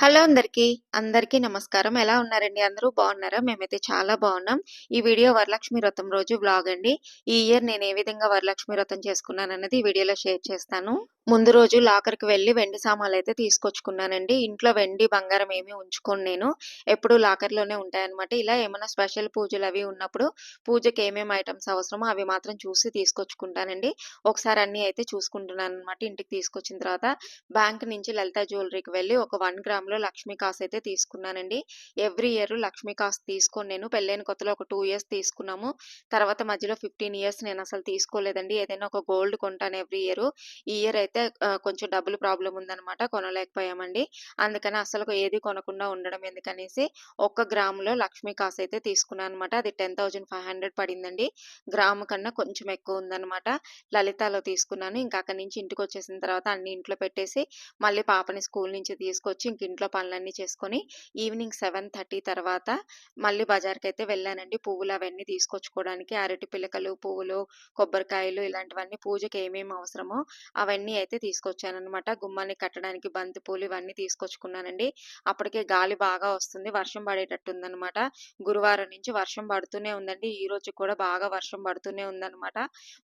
Hello అందరికీ. అందరికీ నమస్కారం. ఎలా ఉన్నారండి అందరూ? బాగున్నారా? మేమైతే చాలా బాగున్నాం. ఈ వీడియో వరలక్ష్మి వ్రతం రోజు వ్లాగ్ అండి. ఈ ఇయర్ నేను ఏ విధంగా వరలక్ష్మి వ్రతం చేసుకున్నానన్నది ఈ వీడియోలో షేర్ చేస్తాను. ముందు రోజు లాకర్‌కి వెళ్ళి వెండి సామాన్లు అయితే తీసుకొచ్చుకున్నానండి. ఇంట్లో వెండి, బంగారం ఏమి ఉంచుకోను నేను. ఎప్పుడు లాకర్‌లోనే ఉంటాయన్నమాట. ఇలా ఏమైనా స్పెషల్ పూజలు అవి ఉన్నప్పుడు పూజకి ఏమేమి ఐటమ్స్ అవసరమో అవి మాత్రం చూసి తీసుకొచ్చుకుంటానండి. ఒకసారి అన్నీ అయితే చూసుకుంటున్నాను అనమాట ఇంటికి తీసుకొచ్చిన తర్వాత బ్యాంక్ నుంచి లలిత జ్యువెలరీకి వెళ్ళి ఒక వన్ గ్రామ్‌లో లక్ష్మీ కాస్ అయితే తీసుకున్నానండి. ఎవ్రీ ఇయర్ లక్ష్మీ కాస్ తీసుకోను నేను. పెళ్ళైన కొత్తలో ఒక టూ ఇయర్స్ తీసుకున్నాము. తర్వాత మధ్యలో 15 ఇయర్స్ నేను అసలు తీసుకోలేదండి. ఏదైనా ఒక గోల్డ్ కొంటాను ఎవ్రీ ఇయర్ ఈ ఇయర్ అయితే అయితే కొంచెం డబ్బులు ప్రాబ్లం ఉందన్నమాట. కొనలేకపోయామండి. అందుకని అసలు ఏది కొనకుండా ఉండడం ఎందుకనేసి ఒక్క గ్రాములో లక్ష్మీ కాసు అయితే తీసుకున్నాను అనమాట అది 10,500 పడిందండి. గ్రాము కన్నా కొంచెం ఎక్కువ ఉందన్నమాట. లలితాలో తీసుకున్నాను. ఇంకా అక్కడి నుంచి ఇంటికి వచ్చేసిన తర్వాత అన్ని ఇంట్లో పెట్టేసి మళ్ళీ పాపని స్కూల్ నుంచి తీసుకొచ్చి ఇంక ఇంట్లో పనులన్నీ చేసుకొని ఈవినింగ్ 7:30 తర్వాత మళ్ళీ బజార్కి అయితే వెళ్ళానండి. పువ్వులు అవన్నీ తీసుకొచ్చుకోవడానికి అరటి పిలకలు, పువ్వులు, కొబ్బరికాయలు ఇలాంటివన్నీ పూజకి ఏమేమి అవసరమో అవన్నీ అయితే తీసుకొచ్చానన్నమాట. గుమ్మాన్ని కట్టడానికి బంతి పూలు ఇవన్నీ తీసుకొచ్చుకున్నానండి. అప్పటికే గాలి బాగా వస్తుంది. వర్షం పడేటట్టు ఉందనమాట గురువారం నుంచి వర్షం పడుతూనే ఉందండి. ఈ రోజు కూడా బాగా వర్షం పడుతూనే ఉందన్నమాట.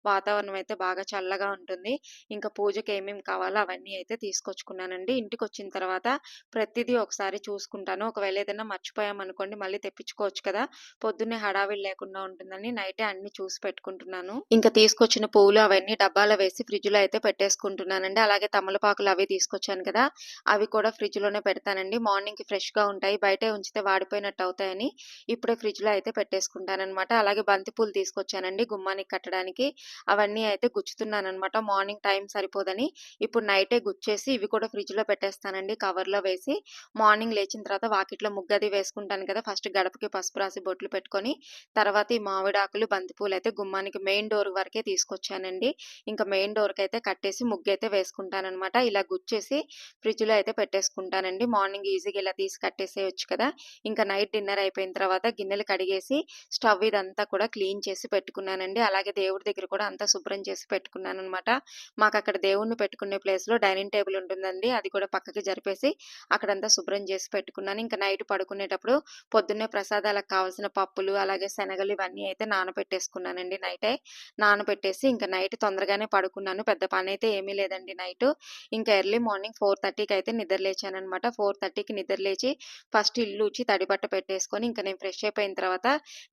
వాతావరణం అయితే బాగా చల్లగా ఉంటుంది. ఇంకా పూజకి ఏమేమి కావాలో అవన్నీ అయితే తీసుకొచ్చుకున్నానండి. ఇంటికొచ్చిన తర్వాత ప్రతిదీ ఒకసారి చూసుకుంటాను. ఒకవేళ ఏదైనా మర్చిపోయామనుకోండి మళ్ళీ తెప్పించుకోవచ్చు కదా! పొద్దున్నే హడావిడి లేకుండా ఉంటుందని నైటే అన్ని చూసి పెట్టుకుంటున్నాను. ఇంకా తీసుకొచ్చిన పువ్వులు అవన్నీ డబ్బాలో వేసి ఫ్రిడ్జ్‌లో అయితే పెట్టేసుకుంటున్నాను పెట్టేసుకుంటున్నానండి. అలాగే తమలపాకులు అవి తీసుకొచ్చాను కదా! అవి కూడా ఫ్రిడ్జ్‌లోనే పెడతానండి. మార్నింగ్‌కి ఫ్రెష్‌గా ఉంటాయి. బయటే ఉంచితే వాడిపోయినట్టు అవుతాయని ఇప్పుడే ఫ్రిడ్జ్‌లో అయితే పెట్టేసుకుంటానన్నమాట. అలాగే బంతిపూలు తీసుకొచ్చానండి గుమ్మానికి కట్టడానికి. అవన్నీ అయితే గుచ్చుతున్నానమాట మార్నింగ్ టైం సరిపోదని ఇప్పుడు నైటే గుచ్చేసి ఇవి కూడా ఫ్రిడ్జ్‌లో పెట్టేస్తానండి కవర్‌లో వేసి. మార్నింగ్ లేచిన తర్వాత వాకిట్లో ముగ్గది వేసుకుంటాను కదా! ఫస్ట్ గడపకి పసుపు రాసి బొట్లు పెట్టుకొని తర్వాత ఈ మామిడాకులు, బంతిపూలు అయితే గుమ్మానికి మెయిన్ డోర్ వరకే తీసుకొచ్చానండి. ఇంకా మెయిన్ డోర్‌కైతే కట్టేసి ముగ్గైతే వేసుకుంటానన్నమాట. ఇలా గుచ్చేసి ఫ్రిడ్జ్‌లో అయితే పెట్టేసుకుంటానండి. మార్నింగ్ ఈజీగా ఇలా తీసి కట్టేసేయొచ్చు కదా! ఇంకా నైట్ డిన్నర్ అయిపోయిన తర్వాత గిన్నెలు కడిగేసి స్టవ్ ఇదంతా కూడా క్లీన్ చేసి పెట్టుకున్నానండి. అలాగే దేవుడి దగ్గర కూడా అంతా శుభ్రం చేసి పెట్టుకున్నానమాట మాకు అక్కడ దేవుడిని పెట్టుకునే ప్లేస్‌లో డైనింగ్ టేబుల్ ఉంటుందండి. అది కూడా పక్కకి జరిపేసి అక్కడంతా శుభ్రం చేసి పెట్టుకున్నాను. ఇంకా నైట్ పడుకునేటప్పుడు పొద్దున్నే ప్రసాదాలకు కావాల్సిన పప్పులు, అలాగే శనగలు ఇవన్నీ అయితే నానబెట్టేసుకున్నానండి నైటే. నానబెట్టేసి ఇంకా నైట్ తొందరగానే పడుకున్నాను. పెద్ద పని అయితే ఏమీ లేదండి నైట్ ఇంకా ఎర్లీ మార్నింగ్ 4:30కి అయితే నిద్ర లేచానన్నమాట. 4:30కి నిద్ర లేచి ఫస్ట్ ఇల్లు వచ్చి తడి బట్ట పెట్టేసుకొని ఇంకా నేను ఫ్రెష్ అయిపోయిన తర్వాత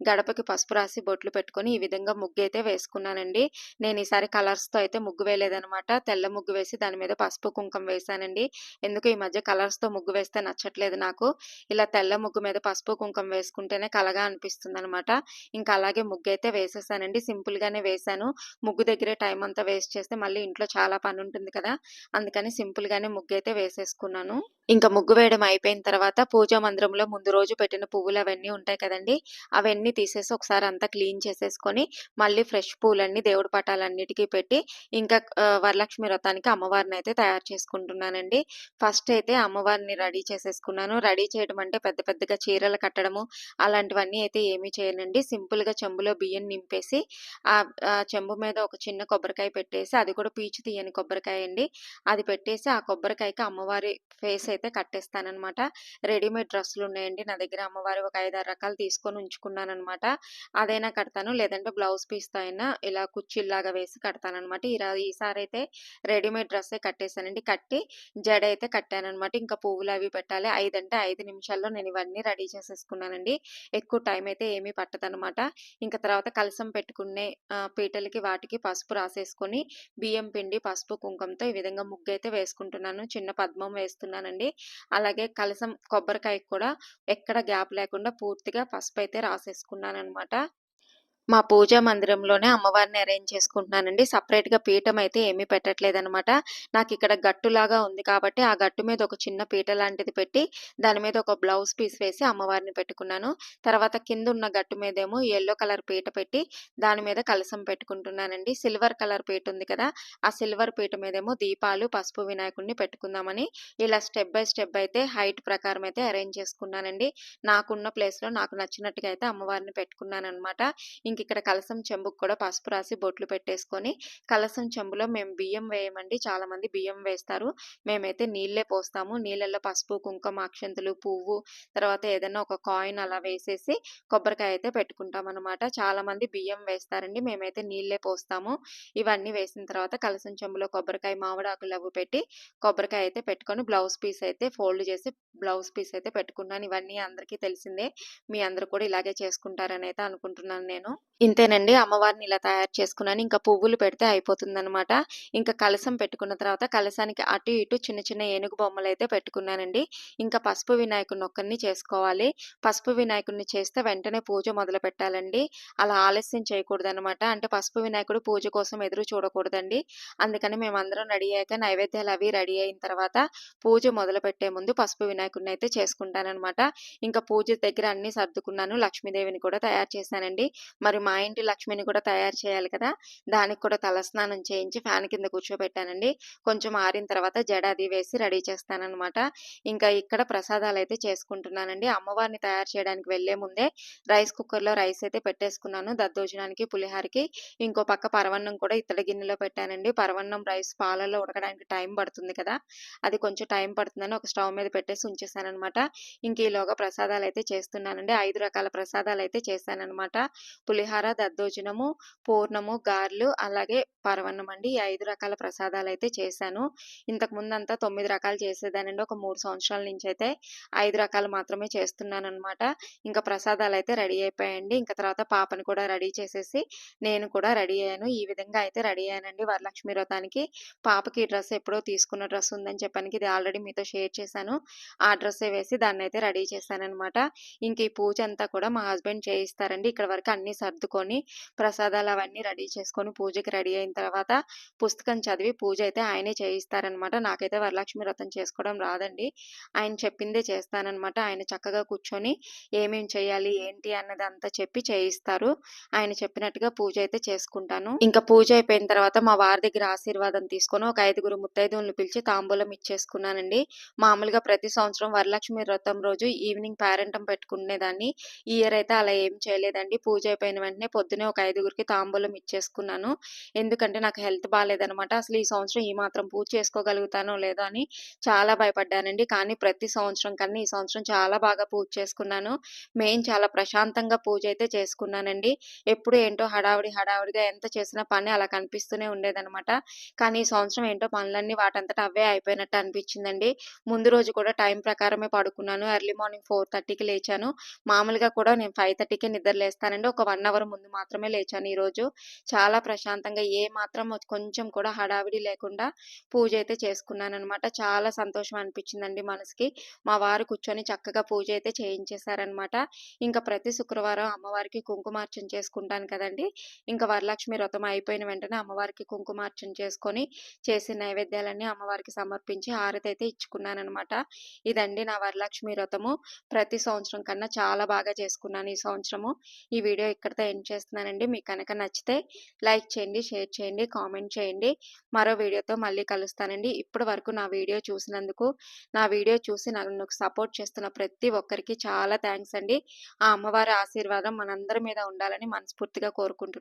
గడపకి పసుపు రాసి బొట్లు పెట్టుకొని ఈ విధంగా ముగ్గు అయితే వేసుకున్నానండి. నేను ఈసారి కలర్స్‌తో అయితే ముగ్గు వేయలేదన్నమాట. తెల్ల ముగ్గు వేసి దాని మీద పసుపు, కుంకుమ వేశానండి. ఎందుకు ఈ మధ్య కలర్స్‌తో ముగ్గు వేస్తే నచ్చట్లేదు నాకు. ఇలా తెల్ల ముగ్గు మీద పసుపు, కుంకుమ వేసుకుంటేనే కలగా అనిపిస్తుంది అనమాట ఇంకా అలాగే ముగ్గు అయితే వేసేసానండి. సింపుల్‌గానే వేశాను. ముగ్గు దగ్గరే టైం అంతా వేస్ట్ చేస్తే మళ్ళీ ఇంట్లో చాలా పనులు ఉంటుంది కదా! అందుకని సింపుల్‌గానే అయితే వేసేసుకున్నాను. ఇంకా ముగ్గు వేయడం అయిపోయిన తర్వాత పూజా మందిరంలో ముందు రోజు పెట్టిన పువ్వులు అవన్నీ ఉంటాయి కదండి అవన్నీ తీసేసి ఒకసారి అంతా క్లీన్ చేసేసుకొని మళ్ళీ ఫ్రెష్ పూలన్నీ దేవుడి పటాలన్నిటికీ పెట్టి ఇంకా వరలక్ష్మి వ్రతానికి అమ్మవారిని అయితే తయారు చేసుకుంటున్నానండి. ఫస్ట్ అయితే అమ్మవారిని రెడీ చేసేసుకున్నాను. రెడీ చేయడం అంటే పెద్ద పెద్దగా చీరలు కట్టడము అలాంటివన్నీ అయితే ఏమీ చేయనండి. సింపుల్‌గా చెంబులో బియ్యం నింపేసి ఆ చెంబు మీద ఒక చిన్న కొబ్బరికాయ పెట్టేసి అది కూడా పీచు తీయని కొబ్బరికాయ అండి. అది పెట్టేసి ఆ కొబ్బరికాయకి అమ్మవారి ఫేస్ అయితే కట్టేస్తానమాట రెడీమేడ్ డ్రెస్సులు ఉన్నాయండి నా దగ్గర అమ్మవారి ఒక 5, 6 రకాలు తీసుకొని ఉంచుకున్నానమాట అదైనా కడతాను. లేదంటే బ్లౌజ్ పీస్‌తో అయినా ఇలా కుచ్చిళ్ళలాగా వేసి కడతానన్నమాట. ఈసారి అయితే రెడీమేడ్ డ్రెస్సే కట్టేసానండి. కట్టి జడ అయితే కట్టానమాట ఇంకా పువ్వులు అవి పెట్టాలి. 5 అంటే 5 నిమిషాల్లో నేను ఇవన్నీ రెడీ చేసేసుకున్నానండి. ఎక్కువ టైం అయితే ఏమీ పట్టదనమాట ఇంకా తర్వాత కలసం పెట్టుకునే పీటలకి వాటికి పసుపు రాసేసుకొని బియ్యం పిండి, పసుపు, కుంకుమతో ఈ విధంగా ముగ్గు అయితే వేసుకుంటున్నాను. చిన్న పద్మం వేస్తున్నానండి. అలాగే కలసం కొబ్బరికాయ కూడా ఎక్కడ గ్యాప్ లేకుండా పూర్తిగా పసుపు అయితే రాసేసుకున్నాను అనమాట మా పూజా మందిరంలోనే అమ్మవారిని అరేంజ్ చేసుకుంటున్నానండి. సపరేట్గా పీఠం అయితే ఏమీ పెట్టట్లేదనమాట నాకు ఇక్కడ గట్టులాగా ఉంది కాబట్టి ఆ గట్టు మీద ఒక చిన్న పీట లాంటిది పెట్టి దాని మీద ఒక బ్లౌజ్ పీస్ వేసి అమ్మవారిని పెట్టుకున్నాను. తర్వాత కింద ఉన్న గట్టు మీదేమో ఎల్లో కలర్ పీట పెట్టి దాని మీద కలశం పెట్టుకుంటున్నానండి. సిల్వర్ కలర్ పీట ఉంది కదా! ఆ సిల్వర్ పీట మీదేమో దీపాలు, పసుపు వినాయకుడిని పెట్టుకుందామని ఇలా స్టెప్ బై స్టెప్ అయితే హైట్ ప్రకారం అయితే అరేంజ్ చేసుకున్నానండి. నాకున్న ప్లేస్‌లో నాకు నచ్చినట్టుగా అయితే అమ్మవారిని పెట్టుకున్నాను అనమాట ఇంక ఇక్కడ కలసం చెంబుకు కూడా పసుపు రాసి బొట్లు పెట్టేసుకొని కలసం చెంబులో మేము బియ్యం వేయమండి. చాలా మంది బియ్యం వేస్తారు. మేమైతే నీళ్ళే పోస్తాము. నీళ్ళల్లో పసుపు కుంకుమ అక్షంతులు పువ్వు తర్వాత ఏదైనా ఒక కాయిన్ అలా వేసేసి కొబ్బరికాయ అయితే పెట్టుకుంటాం అనమాట చాలా మంది బియ్యం వేస్తారండి. మేమైతే నీళ్ళే పోస్తాము. ఇవన్నీ వేసిన తర్వాత కలసం చెంబులో కొబ్బరికాయ మామిడాకులు అవి పెట్టి కొబ్బరికాయ అయితే పెట్టుకొని బ్లౌజ్ పీస్ అయితే ఫోల్డ్ చేసి బ్లౌజ్ పీస్ అయితే పెట్టుకున్నాను. ఇవన్నీ అందరికీ తెలిసిందే. మీ అందరూ కూడా ఇలాగే చేసుకుంటారని అయితే అనుకుంటున్నాను నేను. ఇంతేనండి. అమ్మవారిని ఇలా తయారు చేసుకున్నాను. ఇంకా పువ్వులు పెడితే అయిపోతుందనమాట ఇంకా కలసం పెట్టుకున్న తర్వాత కలసానికి అటు ఇటు చిన్న చిన్న ఏనుగు బొమ్మలు అయితే పెట్టుకున్నానండి. ఇంకా పసుపు వినాయకుడిని ఒక్కరిని చేసుకోవాలి. పసుపు వినాయకుడిని చేస్తే వెంటనే పూజ మొదలు పెట్టాలండి. అలా ఆలస్యం చేయకూడదు అనమాట అంటే పసుపు వినాయకుడు పూజ కోసం ఎదురు చూడకూడదండి. అందుకని మేమందరం రెడీ అయ్యాక నైవేద్యాలు అవి రెడీ అయిన తర్వాత పూజ మొదలు పెట్టే ముందు పసుపు వినాయకుడిని అయితే చేసుకుంటానమాట ఇంకా పూజ దగ్గర అన్ని సర్దుకున్నాను. లక్ష్మీదేవిని కూడా తయారు చేశానండి. మరి మా ఇంటి లక్ష్మిని కూడా తయారు చేయాలి కదా. దానికి కూడా తలస్నానం చేయించి ఫ్యాన్ కింద కూర్చోబెట్టానండి. కొంచెం ఆరిన తర్వాత జడ అది వేసి రెడీ చేస్తానన్నమాట. ఇంకా ఇక్కడ ప్రసాదాలు అయితే చేసుకుంటున్నానండి. అమ్మవారిని తయారు చేయడానికి వెళ్ళే ముందే రైస్ కుక్కర్లో రైస్ అయితే పెట్టేసుకున్నాను. దద్దోజనానికి పులిహారకి. ఇంకో పక్క పరవన్నం కూడా ఇత్తడి గిన్నెలో పెట్టానండి. పరవన్నం రైస్ పాలలో ఉడకడానికి టైం పడుతుంది కదా. అది కొంచెం టైం పడుతుందని ఒక స్టవ్ మీద పెట్టేసి ఉంచేసానమాట ఇంక ఈలోగా ప్రసాదాలు అయితే చేస్తున్నానండి. ఐదు రకాల ప్రసాదాలు అయితే చేశానన్నమాట. పులిహార దద్దోజనము పూర్ణము గారెలు అలాగే పరవన్నం అండి. ఈ ఐదు రకాల ప్రసాదాలు అయితే చేశాను. ఇంతకు ముందు తొమ్మిది రకాలు చేసేదానండి. ఒక మూడు సంవత్సరాల నుంచి అయితే ఐదు రకాలు మాత్రమే చేస్తున్నాను అనమాట ఇంకా ప్రసాదాలు అయితే రెడీ అయిపోయాయండి. ఇంకా తర్వాత పాపని కూడా రెడీ చేసేసి నేను కూడా రెడీ అయ్యాను. ఈ విధంగా అయితే రెడీ అయ్యానండి. వరలక్ష్మి వ్రతానికి పాపకి డ్రెస్ ఎప్పుడో తీసుకున్న డ్రెస్ ఉందని చెప్పడానికి ఇది ఆల్రెడీ మీతో షేర్ చేశాను. ఆ డ్రెస్సే వేసి దాన్ని అయితే రెడీ చేశాను అనమాట ఇంక ఈ పూజ అంతా కూడా మా హస్బెండ్ చేయిస్తారండి. ఇక్కడ వరకు అన్ని సర్దుకొని ప్రసాదాలు అవన్నీ రెడీ చేసుకొని పూజకి రెడీ అయిన తర్వాత పుస్తకం చదివి పూజ అయితే ఆయనే చేయిస్తారనమాట. నాకైతే వరలక్ష్మి వ్రతం చేసుకోవడం రాదండి. ఆయన చెప్పిందే చేస్తానన్నమాట ఆయన చక్కగా కూర్చొని ఏమేమి చేయాలి ఏంటి అన్నది అంతా చెప్పి చేయిస్తారు. ఆయన చెప్పినట్టుగా పూజ అయితే చేసుకుంటాను. ఇంకా పూజ అయిపోయిన తర్వాత మా వారి దగ్గర ఆశీర్వాదం తీసుకొని ఒక ఐదుగురు ముత్తైదువులను పిలిచి తాంబూలం ఇచ్చేసుకున్నానండి. మామూలుగా ప్రతి సంవత్సరం వరలక్ష్మి వ్రతం రోజు ఈవినింగ్ పేరెంటం పెట్టుకునేదాన్ని. ఈ ఇయర్ అయితే అలా ఏం చేయలేదండి. పూజ అయిపోయిన వెంటనే పొద్దునే ఒక ఐదుగురికి తాంబూలం ఇచ్చేసుకున్నాను. ఎందుకంటే నాకు హెల్త్ బాగాలేదనమాట అసలు ఈ సంవత్సరం ఈ మాత్రం పూజ చేసుకోగలుగుతానో లేదో అని చాలా భయపడ్డానండి. కానీ ప్రతి సంవత్సరం కన్నా ఈ సంవత్సరం చాలా బాగా పూజ చేసుకున్నాను. మెయిన్ చాలా ప్రశాంతంగా పూజ అయితే చేసుకున్నానండి. ఎప్పుడు ఏంటో హడావుడి హడావుడిగా ఎంత చేసినా పని అలా కనిపిస్తూనే ఉండేదనమాట కానీ ఈ సంవత్సరం ఏంటో పనులన్నీ వాటంతట అవే అయిపోయినట్టు అనిపించిందండి. ముందు రోజు కూడా టైం ప్రకారమే పడుకున్నాను. ఎర్లీ మార్నింగ్ ఫోర్ థర్టీకి లేచాను. మామూలుగా కూడా నేను ఫైవ్ థర్టీకి నిద్ర లేస్తానండి ఒక వన్ అవర్ ముందు మాత్రమే లేచాను ఈరోజు. చాలా ప్రశాంతంగా ఏ మాత్రం కొంచెం కూడా హడావిడి లేకుండా పూజ అయితే చేసుకున్నాను అనమాట చాలా సంతోషం అనిపించిందండి మనసుకి. మా వారు కూర్చొని చక్కగా పూజ అయితే చేయించేశారనమాట ఇంకా ప్రతి శుక్రవారం అమ్మవారికి కుంకుమార్చన చేసుకుంటాను కదండి. ఇంకా వరలక్ష్మి వ్రతం అయిపోయిన వెంటనే అమ్మవారికి కుంకుమార్చన చేసుకొని చేసిన నైవేద్యాలన్నీ అమ్మవారికి సమర్పించి హారతి అయితే ఇచ్చుకున్నానమాట ఇదండి నా వరలక్ష్మి వ్రతము. ప్రతి సంవత్సరం కన్నా చాలా బాగా చేసుకున్నాను ఈ సంవత్సరము. ఈ వీడియో ఇక్కడ ఇక్కడితో ఎండ్ చేస్తున్నానండి? మీకు కనుక నచ్చితే లైక్ చేయండి షేర్ చేయండి కామెంట్ చేయండి. మరో వీడియోతో మళ్ళీ కలుస్తానండి. ఇప్పటి వరకు నా వీడియో చూసినందుకు నా వీడియో చూసి నన్ను సపోర్ట్ చేస్తున్న ప్రతి ఒక్కరికి చాలా థ్యాంక్స్ అండి. ఆ అమ్మవారి ఆశీర్వాదం మనందరి మీద ఉండాలని మనస్ఫూర్తిగా కోరుకుంటున్నాను